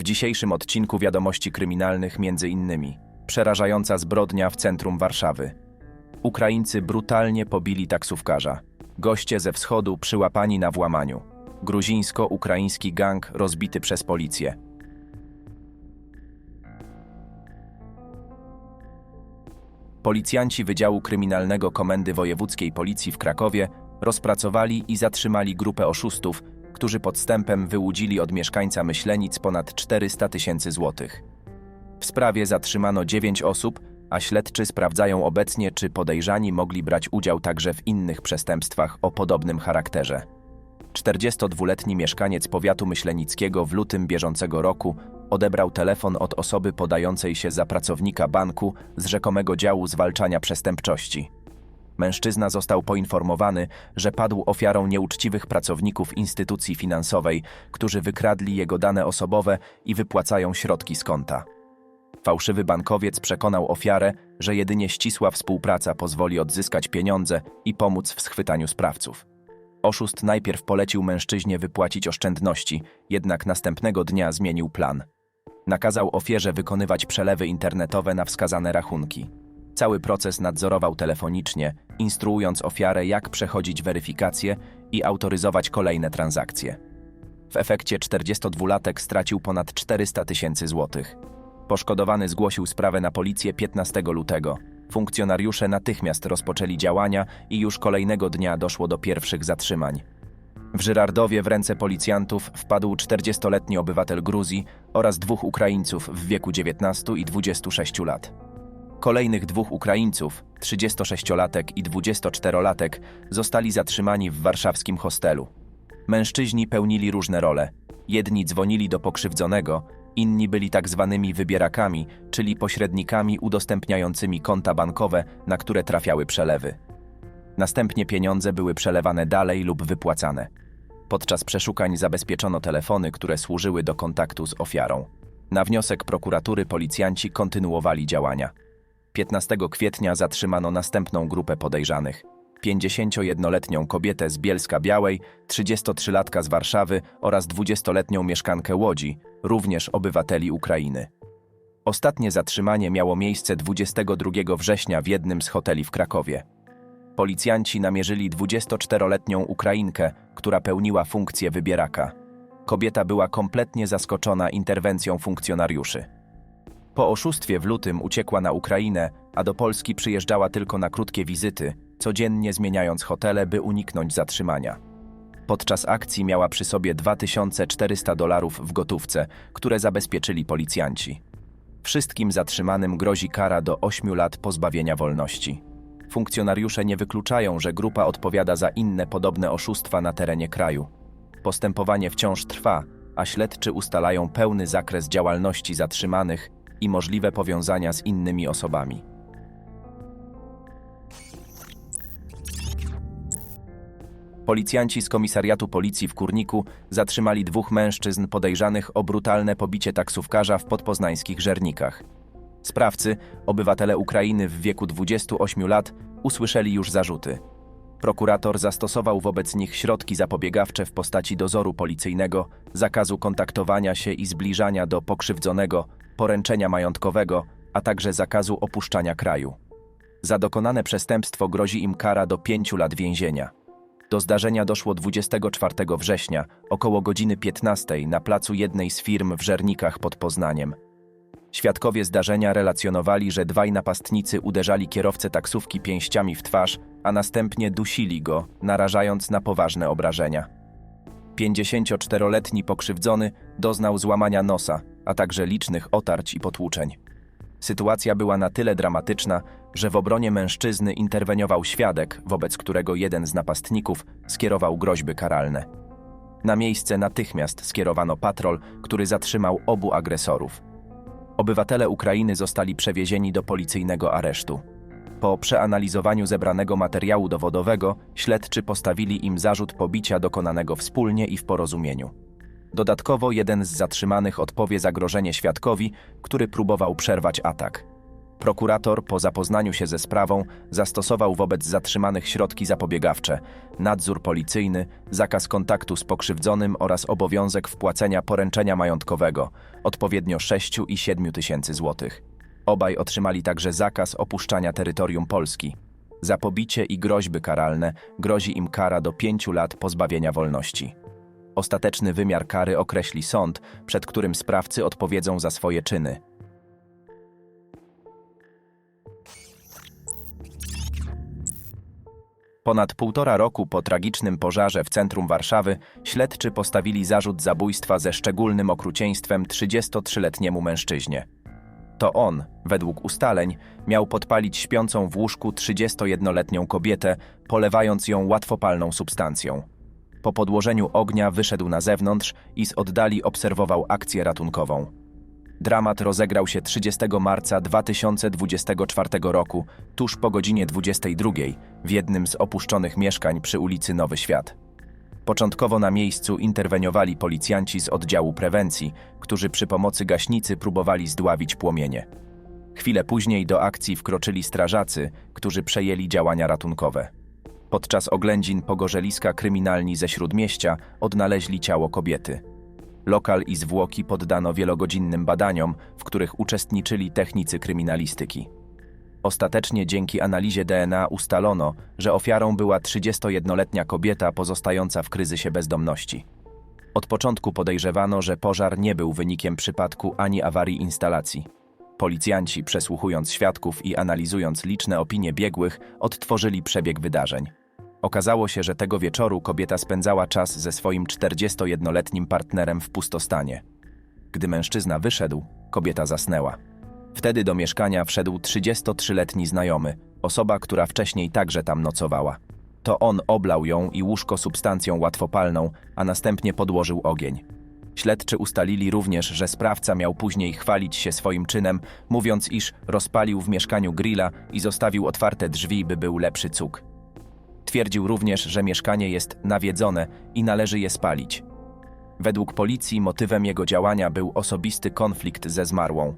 W dzisiejszym odcinku wiadomości kryminalnych między innymi przerażająca zbrodnia w centrum Warszawy. Ukraińcy brutalnie pobili taksówkarza. Goście ze wschodu przyłapani na włamaniu. Gruzińsko-ukraiński gang rozbity przez policję. Policjanci Wydziału Kryminalnego Komendy Wojewódzkiej Policji w Krakowie rozpracowali i zatrzymali grupę oszustów, którzy podstępem wyłudzili od mieszkańca Myślenic ponad 400 tysięcy złotych. W sprawie zatrzymano 9 osób, a śledczy sprawdzają obecnie, czy podejrzani mogli brać udział także w innych przestępstwach o podobnym charakterze. 42-letni mieszkaniec powiatu myślenickiego w lutym bieżącego roku odebrał telefon od osoby podającej się za pracownika banku z rzekomego działu zwalczania przestępczości. Mężczyzna został poinformowany, że padł ofiarą nieuczciwych pracowników instytucji finansowej, którzy wykradli jego dane osobowe i wypłacają środki z konta. Fałszywy bankowiec przekonał ofiarę, że jedynie ścisła współpraca pozwoli odzyskać pieniądze i pomóc w schwytaniu sprawców. Oszust najpierw polecił mężczyźnie wypłacić oszczędności, jednak następnego dnia zmienił plan. Nakazał ofierze wykonywać przelewy internetowe na wskazane rachunki. Cały proces nadzorował telefonicznie, instruując ofiarę, jak przechodzić weryfikację i autoryzować kolejne transakcje. W efekcie 42-latek stracił ponad 400 tysięcy złotych. Poszkodowany zgłosił sprawę na policję 15 lutego. Funkcjonariusze natychmiast rozpoczęli działania i już kolejnego dnia doszło do pierwszych zatrzymań. W Żyrardowie w ręce policjantów wpadł 40-letni obywatel Gruzji oraz dwóch Ukraińców w wieku 19 i 26 lat. Kolejnych dwóch Ukraińców, 36-latek i 24-latek, zostali zatrzymani w warszawskim hostelu. Mężczyźni pełnili różne role. Jedni dzwonili do pokrzywdzonego, inni byli tak zwanymi wybierakami, czyli pośrednikami udostępniającymi konta bankowe, na które trafiały przelewy. Następnie pieniądze były przelewane dalej lub wypłacane. Podczas przeszukań zabezpieczono telefony, które służyły do kontaktu z ofiarą. Na wniosek prokuratury policjanci kontynuowali działania. 15 kwietnia zatrzymano następną grupę podejrzanych. 51-letnią kobietę z Bielska Białej, 33-latka z Warszawy oraz 20-letnią mieszkankę Łodzi, również obywateli Ukrainy. Ostatnie zatrzymanie miało miejsce 22 września w jednym z hoteli w Krakowie. Policjanci namierzyli 24-letnią Ukrainkę, która pełniła funkcję wybieraka. Kobieta była kompletnie zaskoczona interwencją funkcjonariuszy. Po oszustwie w lutym uciekła na Ukrainę, a do Polski przyjeżdżała tylko na krótkie wizyty, codziennie zmieniając hotele, by uniknąć zatrzymania. Podczas akcji miała przy sobie 2400 dolarów w gotówce, które zabezpieczyli policjanci. Wszystkim zatrzymanym grozi kara do 8 lat pozbawienia wolności. Funkcjonariusze nie wykluczają, że grupa odpowiada za inne podobne oszustwa na terenie kraju. Postępowanie wciąż trwa, a śledczy ustalają pełny zakres działalności zatrzymanych i możliwe powiązania z innymi osobami. Policjanci z komisariatu policji w Kurniku zatrzymali dwóch mężczyzn podejrzanych o brutalne pobicie taksówkarza w podpoznańskich Żernikach. Sprawcy, obywatele Ukrainy w wieku 28 lat, usłyszeli już zarzuty. Prokurator zastosował wobec nich środki zapobiegawcze w postaci dozoru policyjnego, zakazu kontaktowania się i zbliżania do pokrzywdzonego, poręczenia majątkowego, a także zakazu opuszczania kraju. Za dokonane przestępstwo grozi im kara do 5 lat więzienia. Do zdarzenia doszło 24 września, około godziny 15 na placu jednej z firm w Żernikach pod Poznaniem. Świadkowie zdarzenia relacjonowali, że dwaj napastnicy uderzali kierowcę taksówki pięściami w twarz, a następnie dusili go, narażając na poważne obrażenia. 54-letni pokrzywdzony doznał złamania nosa, a także licznych otarć i potłuczeń. Sytuacja była na tyle dramatyczna, że w obronie mężczyzny interweniował świadek, wobec którego jeden z napastników skierował groźby karalne. Na miejsce natychmiast skierowano patrol, który zatrzymał obu agresorów. Obywatele Ukrainy zostali przewiezieni do policyjnego aresztu. Po przeanalizowaniu zebranego materiału dowodowego, śledczy postawili im zarzut pobicia dokonanego wspólnie i w porozumieniu. Dodatkowo jeden z zatrzymanych odpowie zagrożenie świadkowi, który próbował przerwać atak. Prokurator, po zapoznaniu się ze sprawą, zastosował wobec zatrzymanych środki zapobiegawcze, nadzór policyjny, zakaz kontaktu z pokrzywdzonym oraz obowiązek wpłacenia poręczenia majątkowego, odpowiednio 6 i 7 tysięcy złotych. Obaj otrzymali także zakaz opuszczania terytorium Polski. Za pobicie i groźby karalne grozi im kara do 5 lat pozbawienia wolności. Ostateczny wymiar kary określi sąd, przed którym sprawcy odpowiedzą za swoje czyny. Ponad półtora roku po tragicznym pożarze w centrum Warszawy śledczy postawili zarzut zabójstwa ze szczególnym okrucieństwem 33-letniemu mężczyźnie. To on, według ustaleń, miał podpalić śpiącą w łóżku 31-letnią kobietę, polewając ją łatwopalną substancją. Po podłożeniu ognia wyszedł na zewnątrz i z oddali obserwował akcję ratunkową. Dramat rozegrał się 30 marca 2024 roku, tuż po godzinie 22, w jednym z opuszczonych mieszkań przy ulicy Nowy Świat. Początkowo na miejscu interweniowali policjanci z oddziału prewencji, którzy przy pomocy gaśnicy próbowali zdławić płomienie. Chwilę później do akcji wkroczyli strażacy, którzy przejęli działania ratunkowe. Podczas oględzin pogorzeliska kryminalni ze Śródmieścia odnaleźli ciało kobiety. Lokal i zwłoki poddano wielogodzinnym badaniom, w których uczestniczyli technicy kryminalistyki. Ostatecznie dzięki analizie DNA ustalono, że ofiarą była 31-letnia kobieta pozostająca w kryzysie bezdomności. Od początku podejrzewano, że pożar nie był wynikiem przypadku ani awarii instalacji. Policjanci, przesłuchując świadków i analizując liczne opinie biegłych, odtworzyli przebieg wydarzeń. Okazało się, że tego wieczoru kobieta spędzała czas ze swoim 41-letnim partnerem w pustostanie. Gdy mężczyzna wyszedł, kobieta zasnęła. Wtedy do mieszkania wszedł 33-letni znajomy, osoba, która wcześniej także tam nocowała. To on oblał ją i łóżko substancją łatwopalną, a następnie podłożył ogień. Śledczy ustalili również, że sprawca miał później chwalić się swoim czynem, mówiąc, iż rozpalił w mieszkaniu grilla i zostawił otwarte drzwi, by był lepszy cuk. Twierdził również, że mieszkanie jest nawiedzone i należy je spalić. Według policji motywem jego działania był osobisty konflikt ze zmarłą.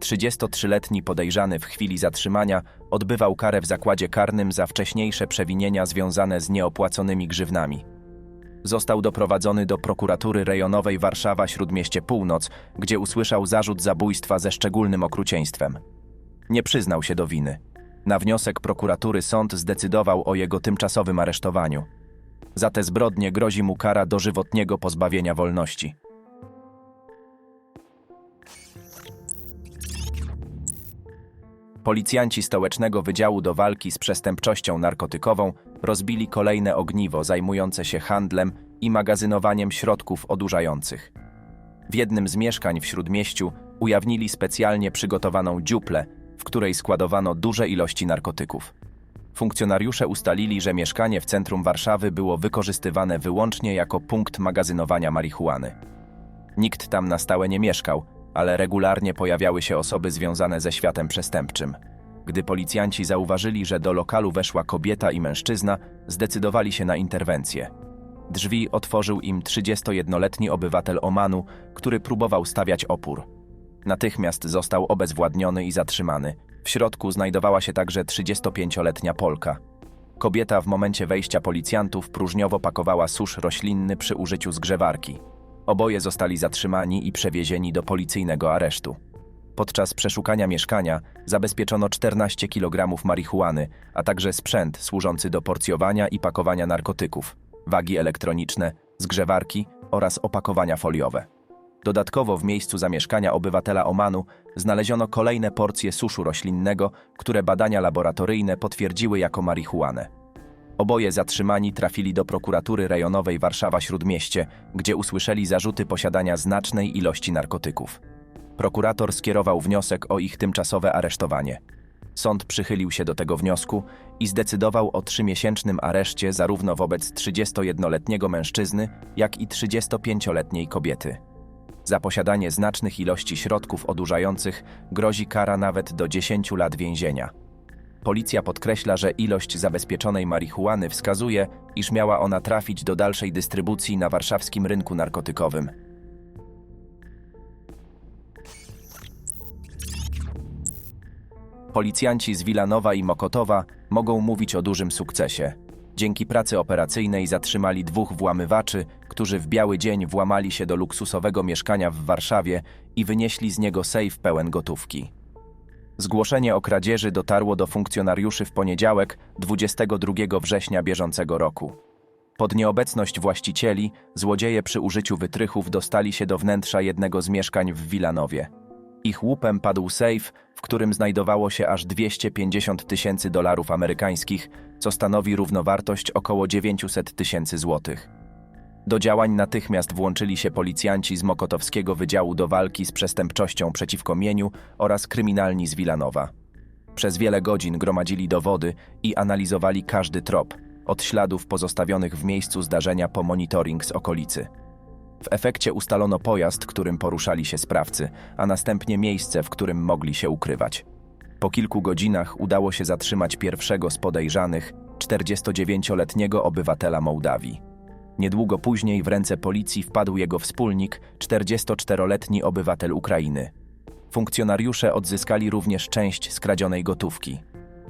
33-letni podejrzany w chwili zatrzymania odbywał karę w zakładzie karnym za wcześniejsze przewinienia związane z nieopłaconymi grzywnami. Został doprowadzony do prokuratury rejonowej Warszawa Śródmieście Północ, gdzie usłyszał zarzut zabójstwa ze szczególnym okrucieństwem. Nie przyznał się do winy. Na wniosek prokuratury sąd zdecydował o jego tymczasowym aresztowaniu. Za te zbrodnie grozi mu kara dożywotniego pozbawienia wolności. Policjanci Stołecznego Wydziału do Walki z Przestępczością Narkotykową rozbili kolejne ogniwo zajmujące się handlem i magazynowaniem środków odurzających. W jednym z mieszkań w Śródmieściu ujawnili specjalnie przygotowaną dziuplę, w której składowano duże ilości narkotyków. Funkcjonariusze ustalili, że mieszkanie w centrum Warszawy było wykorzystywane wyłącznie jako punkt magazynowania marihuany. Nikt tam na stałe nie mieszkał, ale regularnie pojawiały się osoby związane ze światem przestępczym. Gdy policjanci zauważyli, że do lokalu weszła kobieta i mężczyzna, zdecydowali się na interwencję. Drzwi otworzył im 31-letni obywatel Omanu, który próbował stawiać opór. Natychmiast został obezwładniony i zatrzymany. W środku znajdowała się także 35-letnia Polka. Kobieta w momencie wejścia policjantów próżniowo pakowała susz roślinny przy użyciu zgrzewarki. Oboje zostali zatrzymani i przewiezieni do policyjnego aresztu. Podczas przeszukania mieszkania zabezpieczono 14 kg marihuany, a także sprzęt służący do porcjowania i pakowania narkotyków, wagi elektroniczne, zgrzewarki oraz opakowania foliowe. Dodatkowo w miejscu zamieszkania obywatela Omanu znaleziono kolejne porcje suszu roślinnego, które badania laboratoryjne potwierdziły jako marihuanę. Oboje zatrzymani trafili do prokuratury rejonowej Warszawa-Śródmieście, gdzie usłyszeli zarzuty posiadania znacznej ilości narkotyków. Prokurator skierował wniosek o ich tymczasowe aresztowanie. Sąd przychylił się do tego wniosku i zdecydował o trzymiesięcznym areszcie zarówno wobec 31-letniego mężczyzny, jak i 35-letniej kobiety. Za posiadanie znacznych ilości środków odurzających grozi kara nawet do 10 lat więzienia. Policja podkreśla, że ilość zabezpieczonej marihuany wskazuje, iż miała ona trafić do dalszej dystrybucji na warszawskim rynku narkotykowym. Policjanci z Wilanowa i Mokotowa mogą mówić o dużym sukcesie. Dzięki pracy operacyjnej zatrzymali dwóch włamywaczy, którzy w biały dzień włamali się do luksusowego mieszkania w Warszawie i wynieśli z niego sejf pełen gotówki. Zgłoszenie o kradzieży dotarło do funkcjonariuszy w poniedziałek, 22 września bieżącego roku. Pod nieobecność właścicieli, złodzieje przy użyciu wytrychów dostali się do wnętrza jednego z mieszkań w Wilanowie. Ich łupem padł sejf, w którym znajdowało się aż 250 tysięcy dolarów amerykańskich, co stanowi równowartość około 900 tysięcy złotych. Do działań natychmiast włączyli się policjanci z Mokotowskiego Wydziału do Walki z Przestępczością przeciwko Mieniu oraz kryminalni z Wilanowa. Przez wiele godzin gromadzili dowody i analizowali każdy trop, od śladów pozostawionych w miejscu zdarzenia po monitoring z okolicy. W efekcie ustalono pojazd, którym poruszali się sprawcy, a następnie miejsce, w którym mogli się ukrywać. Po kilku godzinach udało się zatrzymać pierwszego z podejrzanych, 49-letniego obywatela Mołdawii. Niedługo później w ręce policji wpadł jego wspólnik, 44-letni obywatel Ukrainy. Funkcjonariusze odzyskali również część skradzionej gotówki.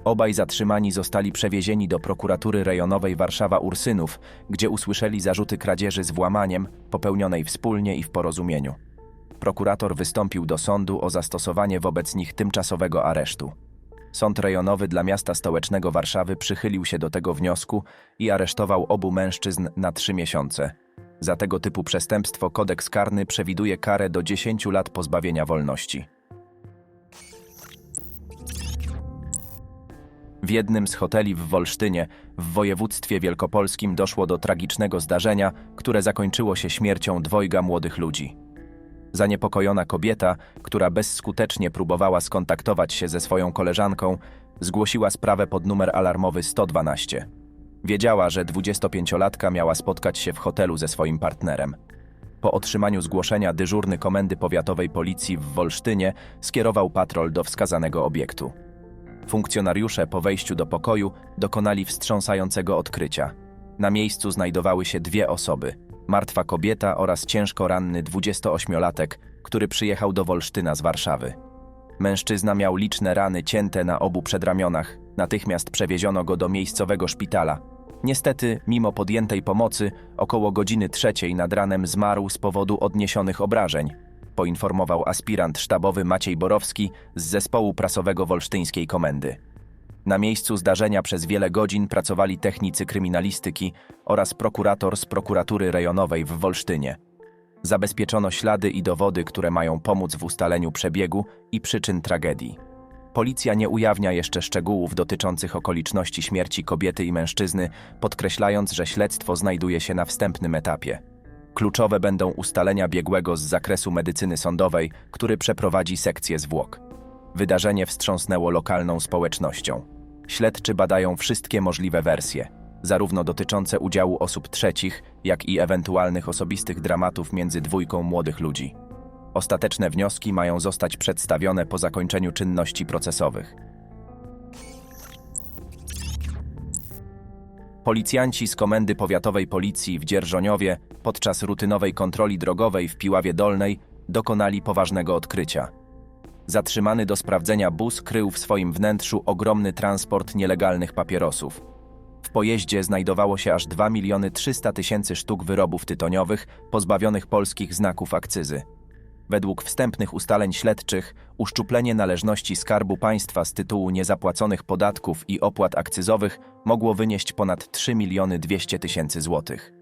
Obaj zatrzymani zostali przewiezieni do prokuratury rejonowej Warszawa-Ursynów, gdzie usłyszeli zarzuty kradzieży z włamaniem, popełnionej wspólnie i w porozumieniu. Prokurator wystąpił do sądu o zastosowanie wobec nich tymczasowego aresztu. Sąd rejonowy dla miasta stołecznego Warszawy przychylił się do tego wniosku i aresztował obu mężczyzn na trzy miesiące. Za tego typu przestępstwo kodeks karny przewiduje karę do 10 lat pozbawienia wolności. W jednym z hoteli w Wolsztynie, w województwie wielkopolskim, doszło do tragicznego zdarzenia, które zakończyło się śmiercią dwojga młodych ludzi. Zaniepokojona kobieta, która bezskutecznie próbowała skontaktować się ze swoją koleżanką, zgłosiła sprawę pod numer alarmowy 112. Wiedziała, że 25-latka miała spotkać się w hotelu ze swoim partnerem. Po otrzymaniu zgłoszenia dyżurny Komendy Powiatowej Policji w Wolsztynie skierował patrol do wskazanego obiektu. Funkcjonariusze po wejściu do pokoju dokonali wstrząsającego odkrycia. Na miejscu znajdowały się dwie osoby: martwa kobieta oraz ciężko ranny 28-latek, który przyjechał do Wolsztyna z Warszawy. Mężczyzna miał liczne rany cięte na obu przedramionach. Natychmiast przewieziono go do miejscowego szpitala. Niestety, mimo podjętej pomocy, około godziny trzeciej nad ranem zmarł z powodu odniesionych obrażeń poinformował aspirant sztabowy Maciej Borowski z zespołu prasowego Wolsztyńskiej Komendy. Na miejscu zdarzenia przez wiele godzin pracowali technicy kryminalistyki oraz prokurator z prokuratury rejonowej w Wolsztynie. Zabezpieczono ślady i dowody, które mają pomóc w ustaleniu przebiegu i przyczyn tragedii. Policja nie ujawnia jeszcze szczegółów dotyczących okoliczności śmierci kobiety i mężczyzny, podkreślając, że śledztwo znajduje się na wstępnym etapie. Kluczowe będą ustalenia biegłego z zakresu medycyny sądowej, który przeprowadzi sekcję zwłok. Wydarzenie wstrząsnęło lokalną społecznością. Śledczy badają wszystkie możliwe wersje, zarówno dotyczące udziału osób trzecich, jak i ewentualnych osobistych dramatów między dwójką młodych ludzi. Ostateczne wnioski mają zostać przedstawione po zakończeniu czynności procesowych. Policjanci z Komendy Powiatowej Policji w Dzierżoniowie podczas rutynowej kontroli drogowej w Piławie Dolnej dokonali poważnego odkrycia. Zatrzymany do sprawdzenia bus krył w swoim wnętrzu ogromny transport nielegalnych papierosów. W pojeździe znajdowało się aż 2 miliony 300 tysięcy sztuk wyrobów tytoniowych pozbawionych polskich znaków akcyzy. Według wstępnych ustaleń śledczych, uszczuplenie należności Skarbu Państwa z tytułu niezapłaconych podatków i opłat akcyzowych mogło wynieść ponad 3 miliony 200 tysięcy złotych.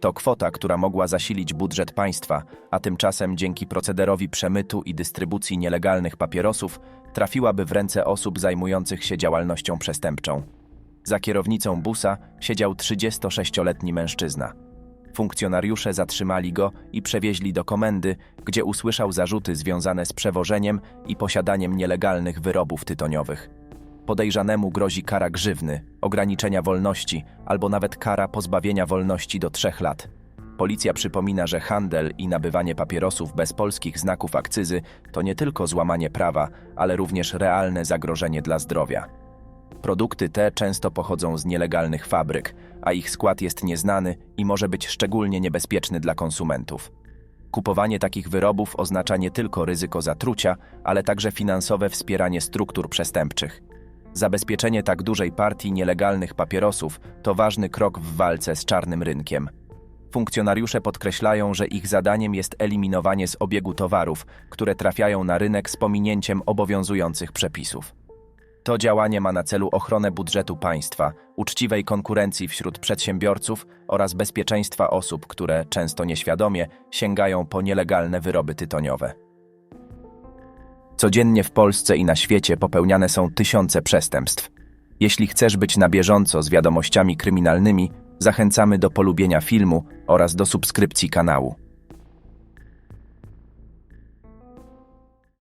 To kwota, która mogła zasilić budżet państwa, a tymczasem dzięki procederowi przemytu i dystrybucji nielegalnych papierosów trafiłaby w ręce osób zajmujących się działalnością przestępczą. Za kierownicą busa siedział 36-letni mężczyzna. Funkcjonariusze zatrzymali go i przewieźli do komendy, gdzie usłyszał zarzuty związane z przewożeniem i posiadaniem nielegalnych wyrobów tytoniowych. Podejrzanemu grozi kara grzywny, ograniczenia wolności albo nawet kara pozbawienia wolności do trzech lat. Policja przypomina, że handel i nabywanie papierosów bez polskich znaków akcyzy to nie tylko złamanie prawa, ale również realne zagrożenie dla zdrowia. Produkty te często pochodzą z nielegalnych fabryk, a ich skład jest nieznany i może być szczególnie niebezpieczny dla konsumentów. Kupowanie takich wyrobów oznacza nie tylko ryzyko zatrucia, ale także finansowe wspieranie struktur przestępczych. Zabezpieczenie tak dużej partii nielegalnych papierosów to ważny krok w walce z czarnym rynkiem. Funkcjonariusze podkreślają, że ich zadaniem jest eliminowanie z obiegu towarów, które trafiają na rynek z pominięciem obowiązujących przepisów. To działanie ma na celu ochronę budżetu państwa, uczciwej konkurencji wśród przedsiębiorców oraz bezpieczeństwa osób, które często nieświadomie sięgają po nielegalne wyroby tytoniowe. Codziennie w Polsce i na świecie popełniane są tysiące przestępstw. Jeśli chcesz być na bieżąco z wiadomościami kryminalnymi, zachęcamy do polubienia filmu oraz do subskrypcji kanału.